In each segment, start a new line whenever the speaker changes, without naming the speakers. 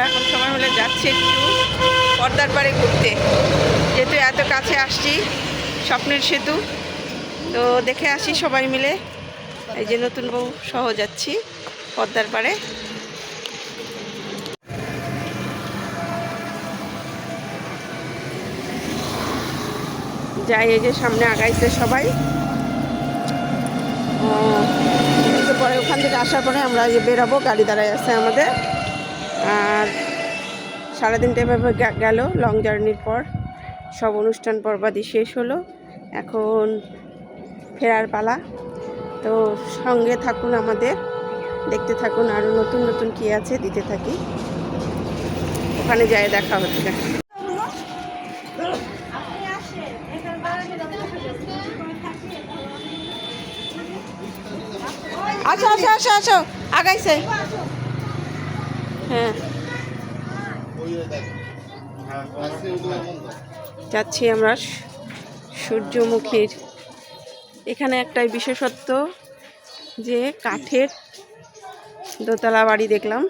আমরা এখন সময় হলে যাচ্ছি একটু পর্দার পাড়ে ঘুরতে। যেহেতু এত কাছে আসছি, স্বপ্নের সেতু, তো দেখে আসি সবাই মিলে। এই যে নতুন বউ সহ যাচ্ছি পদ্মার পাড়ে যাই, এই যে সামনে আগাইছে সবাই। পরে ওখান থেকে আসার পরে আমরা যে বেরাবো, গাড়ি দাঁড়ায় আছে আমাদের। আর সারাদিনটা এভাবে গেল লং জার্নির পর। সব অনুষ্ঠান পর্বাদি শেষ হলো। এখন ফেরার পালা। তো সঙ্গে থাকুন আমাদের, দেখতে থাকুন আরও নতুন নতুন কী আছে, দিতে থাকি। ওখানে যাই দেখা হচ্ছে। আচ্ছা আচ্ছা আচ্ছা আসো, আগাইছে। হ্যাঁ। যাচ্ছি আমরা সূর্যমুখীর। এখানে একটাই বিশেষত্ব যে কাঠের দোতলা বাড়ি দেখলাম।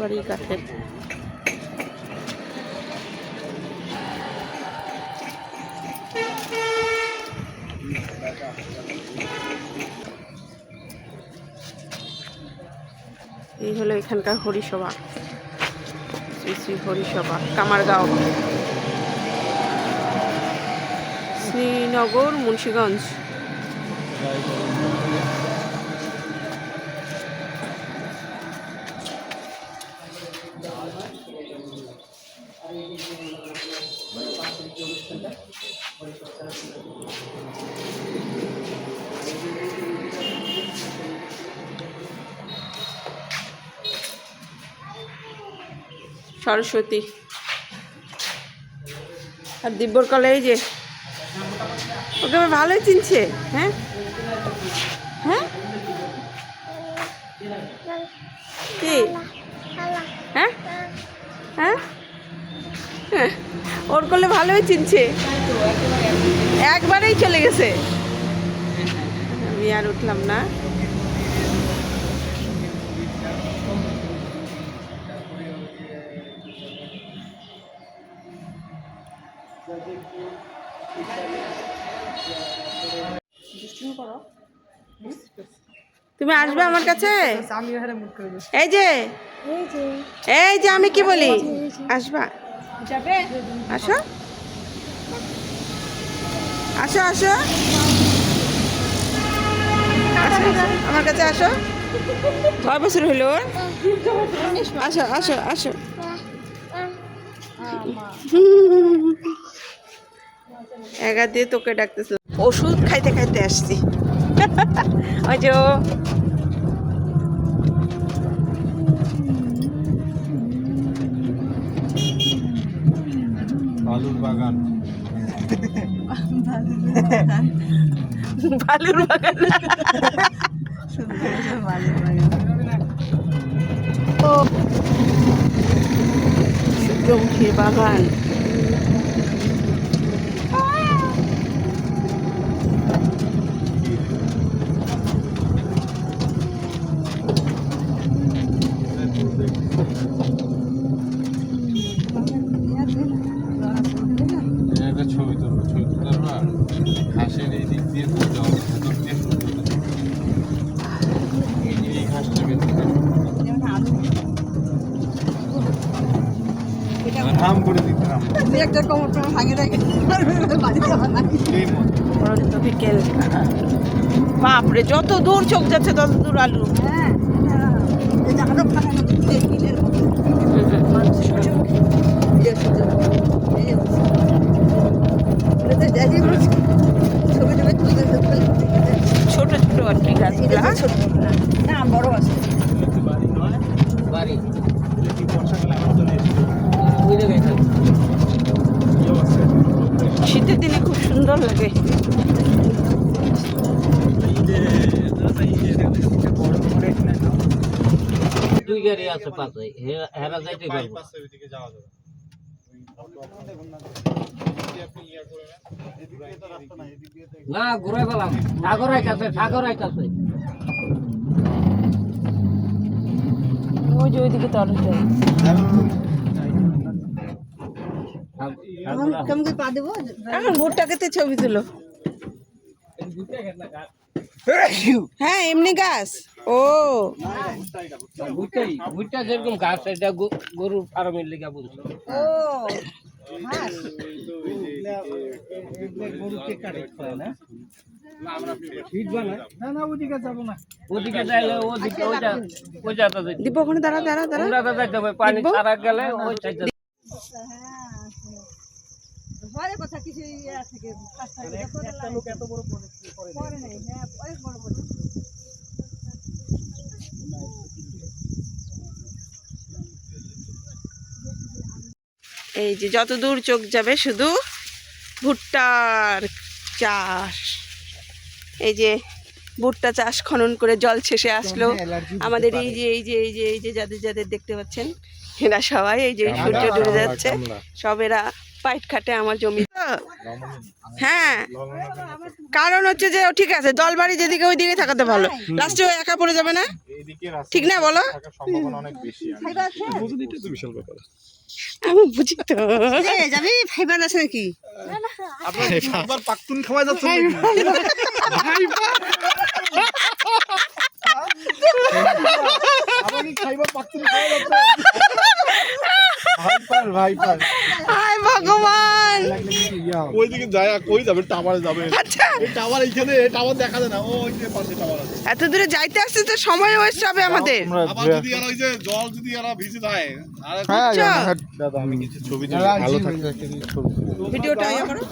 বাড়ি কাঠের। এই হলো এখানকার হরিসভা শ্রী শ্রী হরিসভা কামারগাঁও। শ্রীনগর মুন্সীগঞ্জ। সরস্বতী। আর দিব্যর কলে এই যে ওকে আমার ভালোই চিনছে হ্যাঁ? হ্যাঁ? কি? হ্যাঁ? হ্যাঁ? হ্যাঁ, ওর করলে ভালোই চিনছে। একবারেই চলে গেছে। আমি আর উঠলাম না। তুমি আসবে আমার কাছে? এই যে। এই যে। আমি কি বলি? আসবা। আসো। আসো আসো। আমার কাছে আসো। কয় বছর হলো। আসো আসো আসো। একা দিয়ে তোকে ডাকতেছিল ওষুধ খাইতে খাইতে আসছি। ওই যে
বালুর বাগান।
বালুর বাগান। ও। বাগান
একটা ছবি তুলবো ছবি তুলতে পারব আর ঘাসের এই দিক দিয়ে তুলতে হবে ভেতর দিয়ে তুলতে হবে। এই- ঘাসটা ভেতর রাম করে দিতে রাম এই মতো
পরন্ত বিকেল বাপরে যত দূর চোখ যাচ্ছে তত দূর আলু। ছোট ছোট আর কি গাছগুলা শীতের দিনে খুব সুন্দর লাগে।
দুই গাড়ি আছে পাশে না। ঘুরে পেলাম সাগর আইতাছে সাগর আইতাছে।
ওই যে ওইদিকে তো। এখন ভুট্টা খেতে ছবি তুলো। হ্যাঁ এমনি গাছ। ও।
ভুট্টা যেরকম এটা গরুর ফার্মের লেগে বলছে
ও
ওই জায়গাটা যাইতে
দীপ ওখানে দাঁড়া দাঁড়া দাঁড়া।
ওইটাতে হবে পানি ছাড়া গেলে ওই সাইডে
এই যে যত দূর চোখ যাবে শুধু ভুট্টার চাষ। এই যে ভুট্টা চাষ খনন করে জল শেষে আসলো। আমাদের এই যে এই যে এই যে এই যে যাদের যাদের দেখতে পাচ্ছেন এরা সবাই এই যে সূর্য ডুবে যাচ্ছে। সব এরা পাইট খাটে আমার জমি। হ্যাঁ। কারণ হচ্ছে যে ও ঠিক আছে দলবাড়ি যেদিকে ওই দিকে থাকাতে ভালো। লাস্টে ও একা পড়ে যাবে না? ঠিক না বলো?
থাকার সম্ভাবনা অনেক বেশি
আমি বুঝি তো। যাবি? ফাইবার আছে নাকি?
আবার খাওয়া যাচ্ছে আবার কি ওই পাক্তুন খাওয়া যাচ্ছে ভাইপার ভাইপার
হায় ভগবান
ওইদিকে যায় কই যাবে? টাওয়ারে যাবে।
আচ্ছা।
এই টাওয়ার এইখানে এই টাওয়ার দেখা যায় না। ও ওই যে পাশে টাওয়ার আছে।
এত দূরে যাইতে আসতে তো সময় ওয়েস্ট হবে আমাদের।
আবার যদি আর ওই যে জল যদি আর ভিজে যায় আর
দাদা আমি কিছু ছবি ভালো থাকতে।
ভিডিওটা ইয়ে করো।